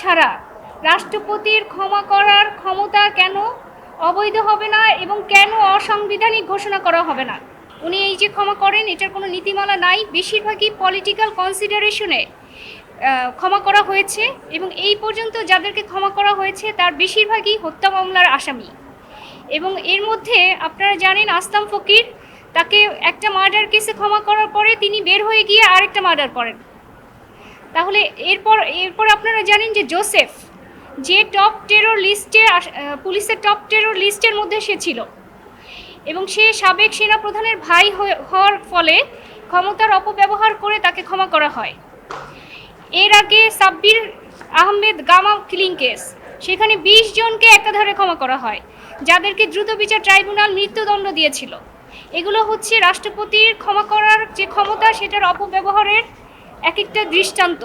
ছাড়া রাষ্ট্রপতির ক্ষমা করার ক্ষমতা কেন অবৈধ হবে না এবং কেন অসাংবিধানিক ঘোষণা করা হবে না? উনি এই যে ক্ষমা করেন, এটার কোনো নীতিমালা নাই। বেশিরভাগই পলিটিক্যাল কনসিডারেশনে ক্ষমা করা হয়েছে এবং এই পর্যন্ত যাদেরকে ক্ষমা করা হয়েছে, তার বেশিরভাগই হত্যা মামলার আসামি। এবং এর মধ্যে আপনারা জানেন আসলাম ফকির তাকে একটা মার্ডার কেসে ক্ষমা করার পরে তিনি বের হয়ে গিয়ে আরেকটা মার্ডার করেন। তাহলে এরপর এরপর আপনারা জানেন যে জোসেফ যে টপ টেরর লিস্টে পুলিশের টপ টেরর লিস্টের মধ্যে সে ছিল। এবং সে সাবেক সেনাপ্রধানের ভাই হয়ে- হওয়ার ফলে ক্ষমতার অপব্যবহার করে তাকে ক্ষমা করা হয়। এর আগে সাব্বির আহমেদ গামা কিলিং কেস, সেখানে বিশ জনকে একাধারে ক্ষমা করা হয়, যাদেরকে দ্রুত বিচার ট্রাইব্যুনাল মৃত্যুদণ্ড দিয়েছিল। এগুলো হচ্ছে রাষ্ট্রপতির ক্ষমা করার যে ক্ষমতা, সেটার অপব্যবহারের এক একটা দৃষ্টান্ত।